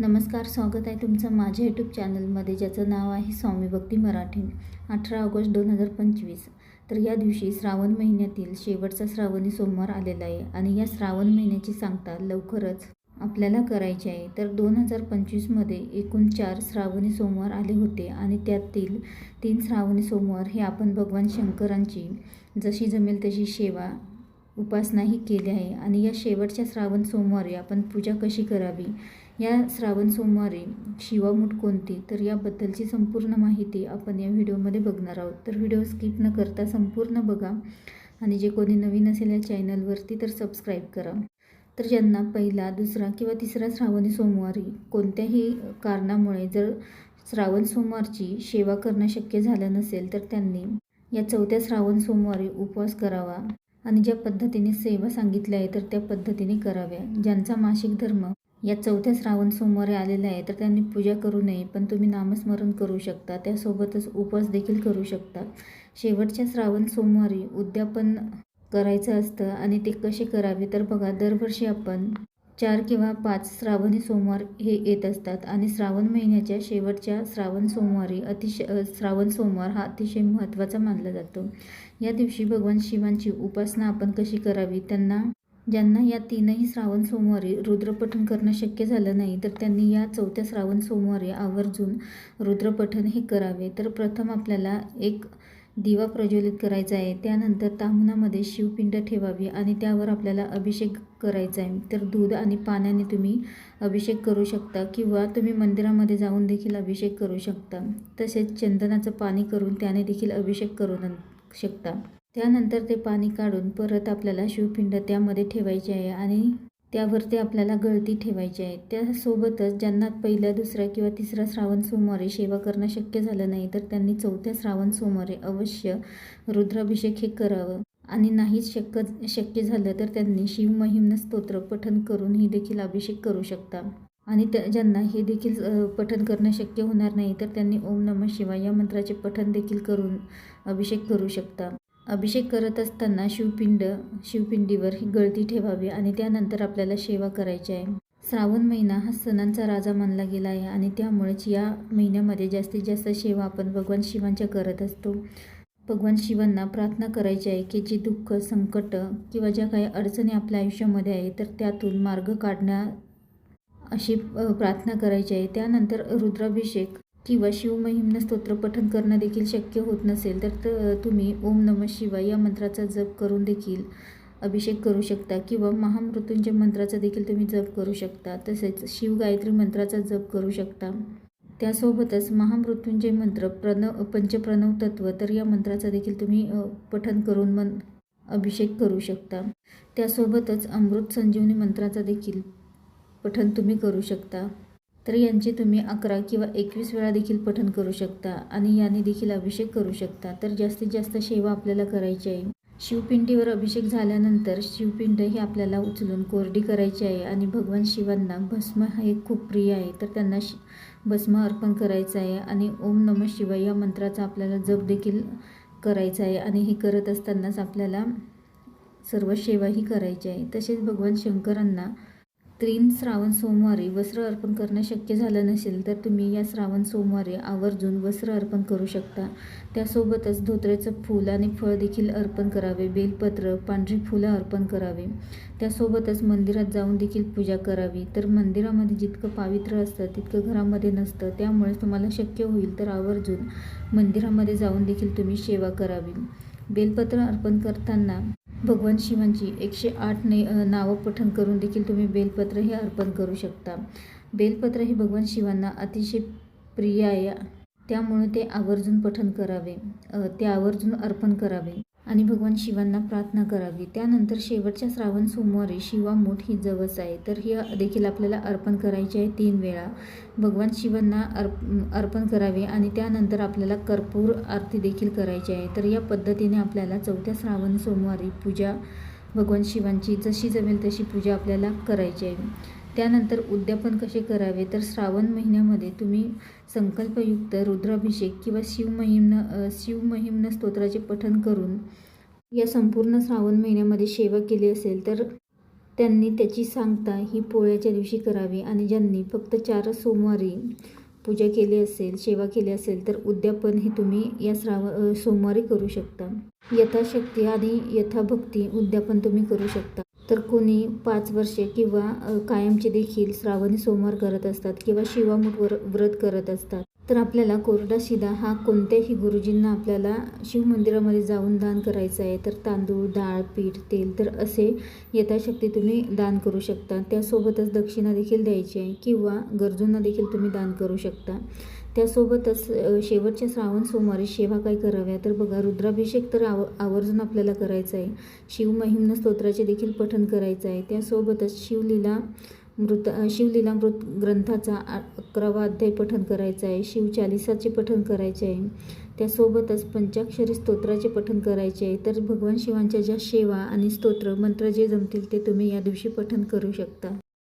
नमस्कार स्वागत आहे तुमचं माझ्या यूट्यूब चॅनलमध्ये ज्याचं नाव आहे स्वामी भक्ती मराठी अठरा ऑगस्ट दोन हजार पंचवीस. तर या दिवशी श्रावण महिन्यातील शेवटचा श्रावणी सोमवार आलेला आहे आणि या श्रावण महिन्याची सांगता लवकरच आपल्याला करायची आहे. तर दोन हजार पंचवीसमध्ये एकूण चार श्रावणी सोमवार आले होते आणि त्यातील तीन श्रावणी सोमवार हे आपण भगवान शंकरांची जशी जमेल तशी सेवा उपासनाही केली आहे. आणि या शेवटच्या श्रावण सोमवारी आपण पूजा कशी करावी? या श्रावण सोमवारी शिवामूठ कोणती? तर याबद्दलची संपूर्ण माहिती आपण या व्हिडिओमध्ये बघणार आहोत. तर व्हिडिओ स्किप न करता संपूर्ण बघा. आणि जे कोणी नवीन असेल या चॅनलवरती तर सबस्क्राईब करा. तर ज्यांना पहिला दुसरा किंवा तिसरा श्रावणी सोमवारी कोणत्याही कारणामुळे जर श्रावण सोमवारची सेवा करणं शक्य झालं नसेल तर त्यांनी या चौथ्या श्रावण सोमवारी उपवास करावा. आणि ज्या पद्धतीने सेवा सांगितल्या आहे तर त्या पद्धतीने कराव्या. ज्यांचा मासिक धर्म या चौथ्या श्रावण सोमवारी आलेला आहे तर त्यांनी पूजा करू नये पण तुम्ही नामस्मरण करू शकता. त्यासोबतच उपवास देखील करू शकता. शेवटच्या श्रावण सोमवारी उद्यापन करायचं असतं आणि ते कसे करावे तर बघा दरवर्षी आपण चार किंवा पाच श्रावणी सोमवार हे येत असतात आणि श्रावण महिन्याच्या शेवटच्या श्रावण सोमवारी अतिशय श्रावण सोमवार हा अतिशय महत्त्वाचा मानला जातो. या दिवशी भगवान शिवांची उपासना आपण कशी करावी त्यांना ज्यांना या तीनही श्रावण सोमवारी रुद्रपठण करणं शक्य झालं नाही तर त्यांनी या चौथ्या श्रावण सोमवारी आवर्जून रुद्रपठण हे करावे. तर प्रथम आपल्याला एक दिवा प्रज्वलित करायचा आहे त्यानंतर तामुनामध्ये शिवपिंड ठेवावी आणि त्यावर आपल्याला अभिषेक करायचा आहे. तर दूध आणि पाण्याने तुम्ही अभिषेक करू शकता किंवा तुम्ही मंदिरामध्ये जाऊन देखील अभिषेक करू शकता. तसेच चंदनाचं पाणी करून त्याने देखील अभिषेक करू शकता. त्यानंतर ते पाणी काढून परत आपल्याला शिवपिंड त्यामध्ये ठेवायचे आहे आणि त्यावरती आपल्याला गळती ठेवायची आहे. त्यासोबतच ज्यांना पहिल्या दुसऱ्या किंवा तिसऱ्या श्रावण सोमवारी सेवा करणं शक्य झालं नाही तर त्यांनी चौथ्या श्रावण सोमवारी अवश्य रुद्राभिषेक हे करावं. आणि नाहीच शक्य शक्य झालं तर त्यांनी शिवमहिम्न स्तोत्र पठन करून ही देखील अभिषेक करू शकता. आणि त्या ज्यांना हे देखील पठन करणं शक्य होणार नाही तर त्यांनी ओम नमः शिवाय या मंत्राचे पठन देखील करून अभिषेक करू शकता. अभिषेक करत असताना शिवपिंड शिवपिंडीवर ही गळती ठेवावी आणि त्यानंतर आपल्याला सेवा करायची आहे. श्रावण महिना हा सणांचा राजा मानला गेला आहे आणि त्यामुळेच या महिन्यामध्ये जास्तीत जास्त सेवा आपण भगवान शिवांच्या करत असतो. भगवान शिवांना प्रार्थना करायची आहे की जी दुःख संकट किंवा ज्या काही अडचणी आपल्या आयुष्यामध्ये आहे तर त्यातून मार्ग काढण्या अशी प्रार्थना करायची आहे. त्यानंतर रुद्राभिषेक किंवा शिवमहिम्न स्तोत्र पठन करणं देखील शक्य होत नसेल तर तुम्ही ओम नम शिवाय या मंत्राचा जप करून देखील अभिषेक करू शकता किंवा महामृत्यूंच्या मंत्राचा देखील तुम्ही जप करू शकता तसेच शिवगायत्री मंत्राचा जप करू शकता. त्यासोबतच महामृत्युंजय मंत्र प्रणव पंचप्रणव तत्व तर या मंत्राचा देखील तुम्ही पठन करून मन अभिषेक करू शकता. त्यासोबतच अमृत संजीवनी मंत्राचा देखील पठन तुम्ही करू शकता. तर यांचे तुम्ही अकरा किंवा एकवीस वेळा देखील पठन करू शकता आणि याने देखील अभिषेक करू शकता. तर जास्तीत जास्त सेवा आपल्याला करायची आहे. शिवपिंडीवर अभिषेक झाल्यानंतर शिवपिंड हे आपल्याला उचलून कोरडी करायची आहे आणि भगवान शिवांना भस्म हे खूप प्रिय आहे. तर त्यांना शि भस्म अर्पण करायचं आहे आणि ओम नम शिवाय या मंत्राचा आपल्याला जप देखील करायचा आहे आणि हे करत असतानाच आपल्याला सर्व सेवाही करायची आहे. तसेच भगवान शंकरांना तीन श्रावण सोमवारी वस्त्र अर्पण करणं शक्य झालं नसेल तर तुम्ही या श्रावण सोमवारी आवर्जून वस्त्र अर्पण करू शकता. त्यासोबतच धोत्र्याचं फूल आणि फळ देखील अर्पण करावे. बेलपत्र पांढरी फुलं अर्पण करावे. त्यासोबतच मंदिरात जाऊन देखील पूजा करावी. तर मंदिरामध्ये जितकं पावित्र्य असतं तितकं घरामध्ये नसतं. त्यामुळे तुम्हाला शक्य होईल तर आवर्जून मंदिरामध्ये जाऊन देखील तुम्ही सेवा करावी. बेलपत्र अर्पण करताना भगवान शिवांची म्हणजे एकशे आठ ने नावं पठण करून देखील तुम्ही बेलपत्र हे अर्पण करू शकता. बेलपत्र हे भगवान शिवांना अतिशय प्रिय आहे. त्यामुळे ते आवर्जून पठण करावे. ते आवर्जून अर्पण करावे. आणि भगवान शिवांना प्रार्थना करावी. त्यानंतर शेवटच्या श्रावण सोमवारी शिवामूठ ही जवस आहे. तर ही देखील आपल्याला अर्पण करायची आहे तीन वेळा. भगवान शिवांना अर्प अर्पण करावे आणि त्यानंतर आपल्याला कर्पूर आरती देखील करायची आहे. तर या पद्धतीने आपल्याला चौथ्या श्रावण सोमवारी पूजा भगवान शिवांची जशी जमेल तशी पूजा आपल्याला करायची आहे. त्यानंतर उद्यापन कसे करावे? तर श्रावण महिन्यामध्ये तुम्ही संकल्पयुक्त रुद्राभिषेक किंवा शिवमहिम्न शिवमहिम्न स्तोत्राचे पठन करून या संपूर्ण श्रावण महिन्यामध्ये सेवा केली असेल तर त्यांनी त्याची सांगता ही पोळ्याच्या दिवशी करावी. आणि ज्यांनी फक्त चार सोमवारी पूजा केली असेल सेवा केली असेल तर उद्यापन हे तुम्ही या श्राव सोमवारी करू शकता. यथाशक्ती आणि यथाभक्ती उद्यापन तुम्ही करू शकता. तर कोणी पाच वर्षे किंवा कायमचे देखील श्रावणी सोमवार करत असतात किंवा शिवामुठ वर व्रत करत असतात. तर आपल्याला कोरडा शिदा हा कोणत्याही गुरुजींना आपल्याला शिवमंदिरामध्ये जाऊन दान करायचा आहे. तर तांदूळ डाळ पीठ तेल तर असे यथाशक्ती तुम्ही दान करू शकता. त्यासोबतच दक्षिणा देखील द्यायची आहे किंवा गरजूंना देखील तुम्ही दान करू शकता. त्यासोबतच शेवटच्या श्रावण सोमवारी सेवा काय कराव्या तर बघा रुद्राभिषेक तर आव आवर्जून आपल्याला करायचा आहे. शिवमहिम्न स्तोत्राचे देखील पठण करायचं आहे. त्यासोबतच शिवलीला मृत शिवलीला मृत ग्रंथाचा अकरावा अध्याय पठण करायचा आहे. शिवचालिसाचे पठण करायचे आहे. त्यासोबतच पंचाक्षरी स्तोत्राचे पठण करायचे आहे. तर भगवान शिवांच्या ज्या सेवा आणि स्तोत्र मंत्र जे जमतील ते तुम्ही या दिवशी पठण करू शकता.